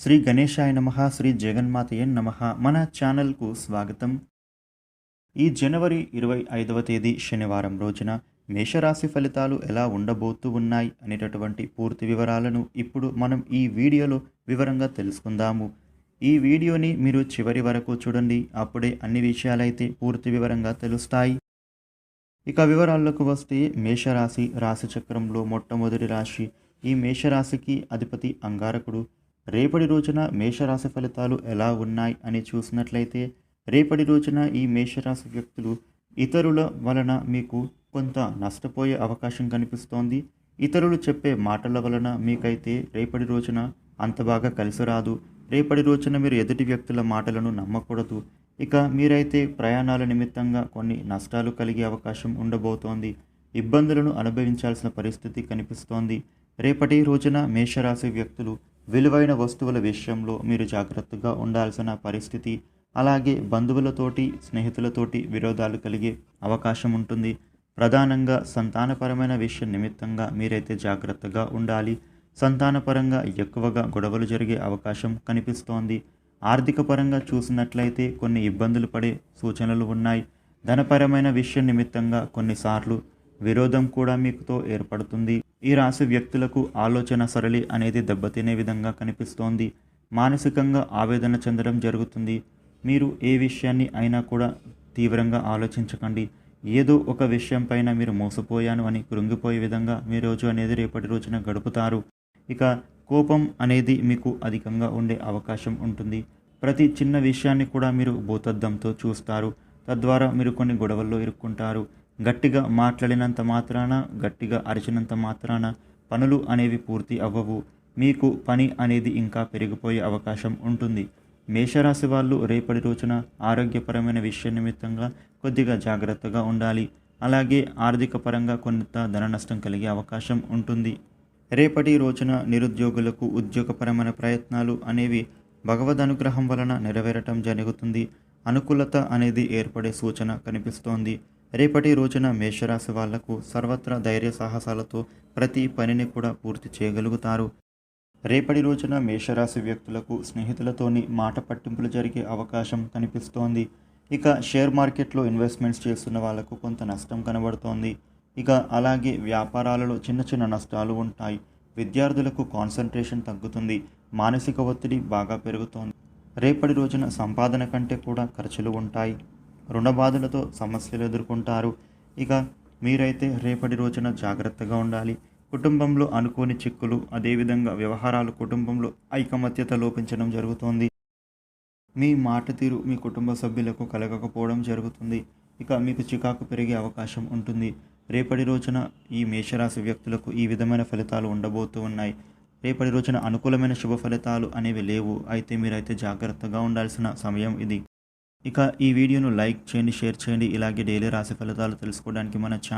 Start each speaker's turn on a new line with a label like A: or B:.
A: శ్రీ గణేశాయ నమ శ్రీ జగన్మాతయ నమ. మన ఛానల్కు స్వాగతం. ఈ జనవరి ఇరవై ఐదవ తేదీ శనివారం రోజున మేషరాశి ఫలితాలు ఎలా ఉండబోతూ ఉన్నాయి అనేటటువంటి పూర్తి వివరాలను ఇప్పుడు మనం ఈ వీడియోలో వివరంగా తెలుసుకుందాము. ఈ వీడియోని మీరు చివరి వరకు చూడండి అప్పుడే అన్ని విషయాలైతే పూర్తి వివరంగా తెలుస్తాయి. ఇక వివరాల్లోకి వస్తే మేషరాశి రాశి చక్రంలో మొట్టమొదటి రాశి. ఈ మేషరాశికి అధిపతి అంగారకుడు. రేపటి రోజున మేషరాశి ఫలితాలు ఎలా ఉన్నాయి అని చూసినట్లయితే రేపటి రోజున ఈ మేషరాశి వ్యక్తులు ఇతరుల వలన మీకు కొంత నష్టపోయే అవకాశం కనిపిస్తోంది. ఇతరులు చెప్పే మాటల వలన మీకైతే రేపటి రోజున అంత బాగా కలిసి రాదు. రేపటి రోజున మీరు ఎదుటి వ్యక్తుల మాటలను నమ్మకూడదు. ఇక మీరైతే ప్రయాణాల నిమిత్తంగా కొన్ని నష్టాలు కలిగే అవకాశం ఉండబోతోంది. ఇబ్బందులను అనుభవించాల్సిన పరిస్థితి కనిపిస్తోంది. రేపటి రోజున మేషరాశి వ్యక్తులు విలువైన వస్తువుల విషయంలో మీరు జాగ్రత్తగా ఉండాల్సిన పరిస్థితి అలాగే బంధువులతోటి స్నేహితులతోటి విరోధాలు కలిగే అవకాశం ఉంటుంది. ప్రధానంగా సంతానపరమైన విషయం నిమిత్తంగా మీరైతే జాగ్రత్తగా ఉండాలి. సంతానపరంగా ఎక్కువగా గొడవలు జరిగే అవకాశం కనిపిస్తోంది. ఆర్థిక పరంగా చూసినట్లయితే కొన్ని ఇబ్బందులు పడే సూచనలు ఉన్నాయి. ధనపరమైన విషయం నిమిత్తంగా కొన్నిసార్లు విరోధం కూడా మీకుతో ఏర్పడుతుంది. ఈ రాశి వ్యక్తులకు ఆలోచన సరళి అనేది దెబ్బతినే విధంగా కనిపిస్తోంది. మానసికంగా ఆవేదన చెందడం జరుగుతుంది. మీరు ఏ విషయాన్ని అయినా కూడా తీవ్రంగా ఆలోచించకండి. ఏదో ఒక విషయం పైన మీరు మోసపోయాను అని కృంగిపోయే విధంగా మీ రోజు అనేది రేపటి రోజున గడుపుతారు. ఇక కోపం అనేది మీకు అధికంగా ఉండే అవకాశం ఉంటుంది. ప్రతి చిన్న విషయాన్ని కూడా మీరు భూతద్దంతో చూస్తారు. తద్వారా మీరు కొన్ని గొడవల్లో ఇరుక్కుంటారు. గట్టిగా మాట్లాడినంత మాత్రాన గట్టిగా అరిచినంత మాత్రాన పనులు అనేవి పూర్తి అవ్వవు. మీకు పని అనేది ఇంకా పెరిగిపోయే అవకాశం ఉంటుంది. మేషరాశి వాళ్ళు రేపటి రోజున ఆరోగ్యపరమైన విషయం నిమిత్తంగా కొద్దిగా జాగ్రత్తగా ఉండాలి. అలాగే ఆర్థిక పరంగా కొంత ధన నష్టం కలిగే అవకాశం ఉంటుంది. రేపటి రోజున నిరుద్యోగులకు ఉద్యోగపరమైన ప్రయత్నాలు అనేవి భగవద్ అనుగ్రహం వలన నెరవేరటం జరుగుతుంది. అనుకూలత అనేది ఏర్పడే సూచన కనిపిస్తోంది. రేపటి రోజున మేషరాశి వాళ్ళకు సర్వత్రా ధైర్య సాహసాలతో ప్రతి పనిని కూడా పూర్తి చేయగలుగుతారు. రేపటి రోజున మేషరాశి వ్యక్తులకు స్నేహితులతోని మాట పట్టింపులు జరిగే అవకాశం కనిపిస్తోంది. ఇక షేర్ మార్కెట్లో ఇన్వెస్ట్మెంట్స్ చేస్తున్న వాళ్ళకు కొంత నష్టం కనబడుతోంది. ఇక అలాగే వ్యాపారాలలో చిన్న చిన్న నష్టాలు ఉంటాయి. విద్యార్థులకు కాన్సన్ట్రేషన్ తగ్గుతుంది. మానసిక ఒత్తిడి బాగా పెరుగుతోంది. రేపటి రోజున సంపాదన కంటే కూడా ఖర్చులు ఉంటాయి. రుణబాధలతో సమస్యలు ఎదుర్కొంటారు. ఇక మీరైతే రేపటి రోజున జాగ్రత్తగా ఉండాలి. కుటుంబంలో అనుకోని చిక్కులు అదేవిధంగా వ్యవహారాలు కుటుంబంలో ఐకమత్యత లోపించడం జరుగుతోంది. మీ మాట తీరు మీ కుటుంబ సభ్యులకు కలగకపోవడం జరుగుతుంది. ఇక మీకు చికాకు పెరిగే అవకాశం ఉంటుంది. రేపటి రోజున ఈ మేషరాశి వ్యక్తులకు ఈ విధమైన ఫలితాలు ఉండబోతూ ఉన్నాయి. రేపటి రోజున అనుకూలమైన శుభ ఫలితాలు అనేవి లేవు. అయితే మీరైతే జాగ్రత్తగా ఉండాల్సిన సమయం ఇది. ఇక ఈ వీడియోను లైక్ చేయండి షేర్ చేయండి. ఇలాగే డైలీ రాశి ఫలితాలు తెలుసుకోవడానికి మన ఛానల్